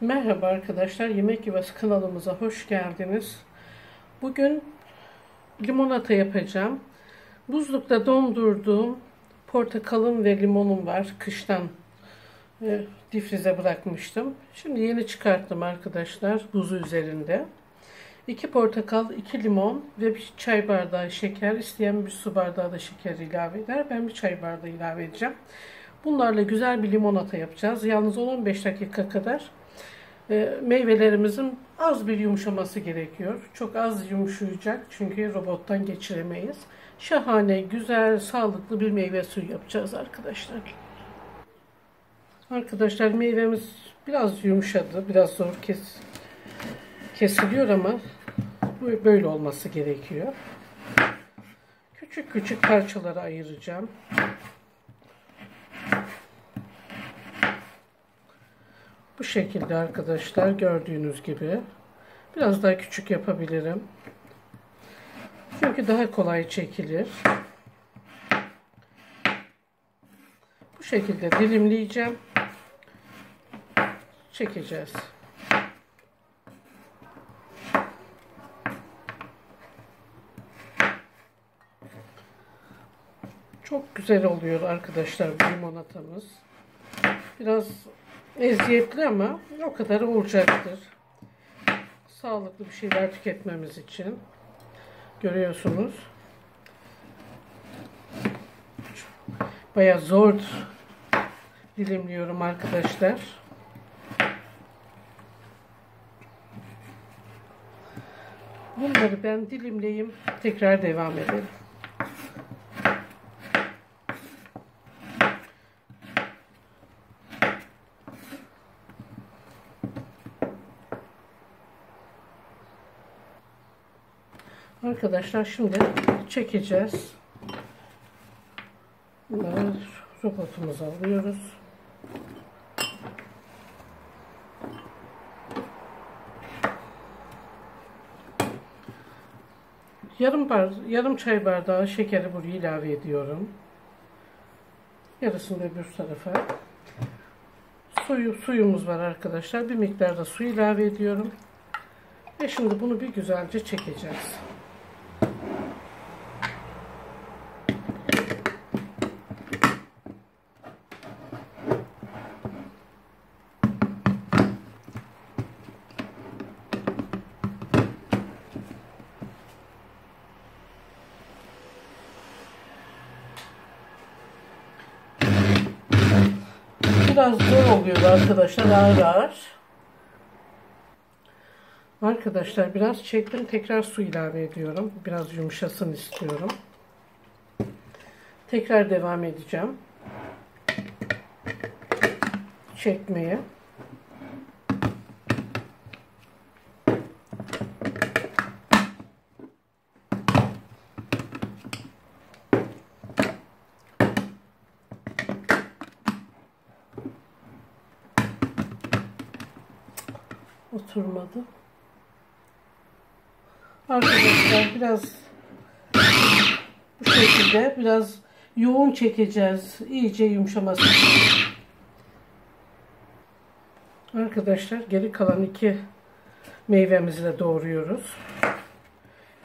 Merhaba arkadaşlar, Yemek Yuvası kanalımıza hoş geldiniz. Bugün limonata yapacağım. Buzlukta dondurduğum portakalım ve limonum var. Kıştan e, difrize bırakmıştım. Şimdi yeni çıkarttım arkadaşlar buzu üzerinde. 2 portakal, 2 limon ve bir çay bardağı şeker. İsteyen bir su bardağı da şeker ilave eder. Ben bir çay bardağı ilave edeceğim. Bunlarla güzel bir limonata yapacağız. Yalnız 10-15 dakika kadar e, meyvelerimizin az bir yumuşaması gerekiyor. Çok az yumuşayacak çünkü robottan geçiremeyiz. Şahane, güzel, sağlıklı bir meyve suyu yapacağız arkadaşlar. Arkadaşlar meyvemiz biraz yumuşadı. Biraz zor kes, kesiliyor ama böyle olması gerekiyor. Küçük küçük parçalara ayıracağım. Bu şekilde arkadaşlar gördüğünüz gibi. Biraz daha küçük yapabilirim. Çünkü daha kolay çekilir. Bu şekilde dilimleyeceğim. Çekeceğiz. Çok güzel oluyor arkadaşlar bu limonatamız. Biraz eziyetli ama o kadar olacaktır. Sağlıklı bir şeyler tüketmemiz için. Görüyorsunuz. Baya zor dilimliyorum arkadaşlar. Bunları ben dilimleyeyim. Tekrar devam edelim. Arkadaşlar şimdi çekeceğiz. Bunları robotumuza alıyoruz. Yarım bar yarım çay bardağı şekeri buraya ilave ediyorum. Yarısını öbür tarafa. Suyu, suyumuz var arkadaşlar. Bir miktar da su ilave ediyorum. Ve şimdi bunu bir güzelce çekeceğiz. Biraz zor oluyor arkadaşlar ağır ağır. Arkadaşlar biraz çektim. Tekrar su ilave ediyorum. Biraz yumuşasın istiyorum. Tekrar devam edeceğim. Çekmeye. Oturmadı. Arkadaşlar biraz bu şekilde biraz yoğun çekeceğiz. İyice yumuşaması Arkadaşlar geri kalan iki meyvemizi de doğruyoruz.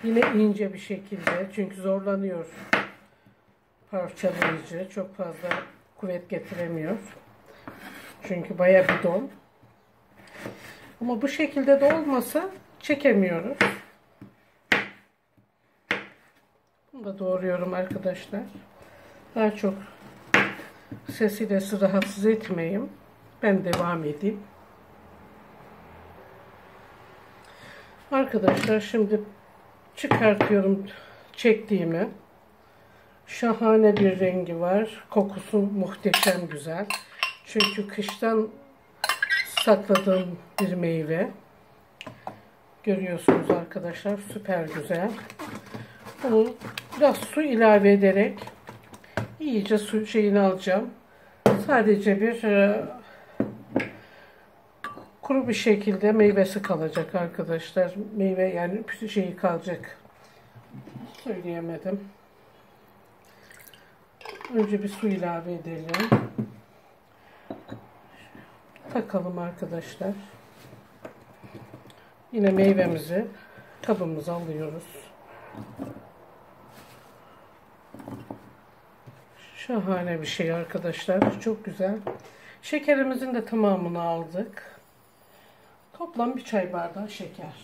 Yine ince bir şekilde çünkü zorlanıyor parçalayıcı. Çok fazla kuvvet getiremiyor. Çünkü baya bir don. Ama bu şekilde de olmasa çekemiyoruz. Bunu da doğruyorum arkadaşlar. Daha çok sesiyle sizi rahatsız etmeyeyim. Ben devam edeyim. Arkadaşlar şimdi çıkartıyorum çektiğimi. Şahane bir rengi var. Kokusu muhteşem güzel. Çünkü kıştan sakladığım bir meyve. Görüyorsunuz arkadaşlar süper güzel. Bunu biraz su ilave ederek iyice su şeyini alacağım. Sadece bir e, kuru bir şekilde meyvesi kalacak arkadaşlar. Meyve yani şeyi kalacak. Söyleyemedim. Önce bir su ilave edelim. Takalım arkadaşlar. Yine meyvemizi kabımıza alıyoruz. Şahane bir şey arkadaşlar. Çok güzel. Şekerimizin de tamamını aldık. Toplam bir çay bardağı şeker.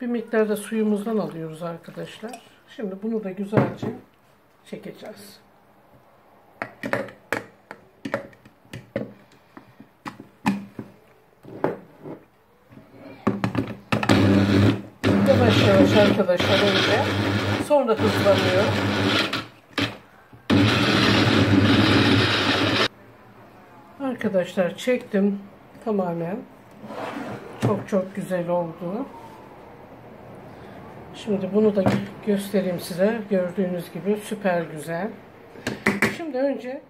Bir miktar da suyumuzdan alıyoruz arkadaşlar. Şimdi bunu da güzelce çekeceğiz. Yavaş yavaş arkadaşlar önce. Sonra hızlanıyor. Arkadaşlar çektim tamamen. Çok çok güzel oldu. Şimdi bunu da göstereyim size. Gördüğünüz gibi süper güzel. Şimdi önce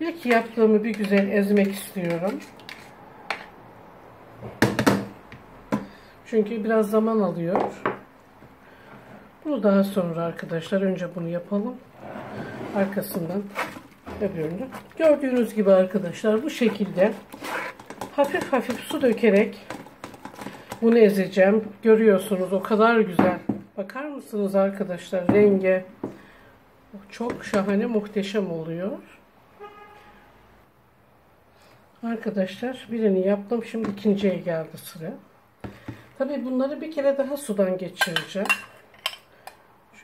ilk yaptığımı bir güzel ezmek istiyorum. Çünkü biraz zaman alıyor. Bunu daha sonra arkadaşlar önce bunu yapalım. Arkasından öbürünü. Gördüğünüz gibi arkadaşlar bu şekilde hafif hafif su dökerek bunu ezeceğim. Görüyorsunuz o kadar güzel. Bakar mısınız arkadaşlar renge çok şahane muhteşem oluyor. Arkadaşlar birini yaptım. Şimdi ikinciye geldi sıra. Tabii bunları bir kere daha sudan geçireceğim.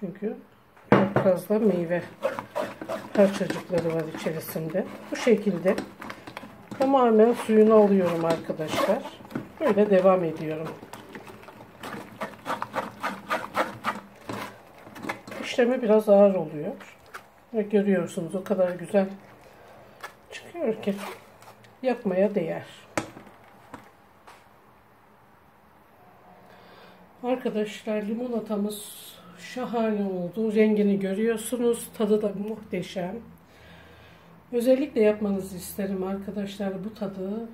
Çünkü çok fazla meyve parçacıkları var içerisinde. Bu şekilde tamamen suyunu alıyorum arkadaşlar. Böyle devam ediyorum. İşlemi biraz ağır oluyor. Ve görüyorsunuz o kadar güzel çıkıyor ki yapmaya değer. Arkadaşlar limonatamız şahane oldu. Rengini görüyorsunuz. Tadı da muhteşem. Özellikle yapmanızı isterim arkadaşlar. Bu tadı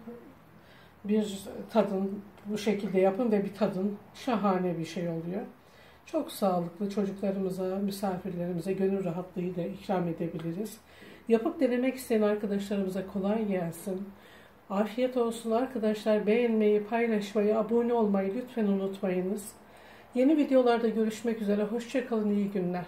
bir tadın bu şekilde yapın ve bir tadın şahane bir şey oluyor. Çok sağlıklı çocuklarımıza, misafirlerimize gönül rahatlığıyla ikram edebiliriz. Yapıp denemek isteyen arkadaşlarımıza kolay gelsin. Afiyet olsun arkadaşlar. Beğenmeyi, paylaşmayı, abone olmayı lütfen unutmayınız. Yeni videolarda görüşmek üzere. Hoşçakalın, iyi günler.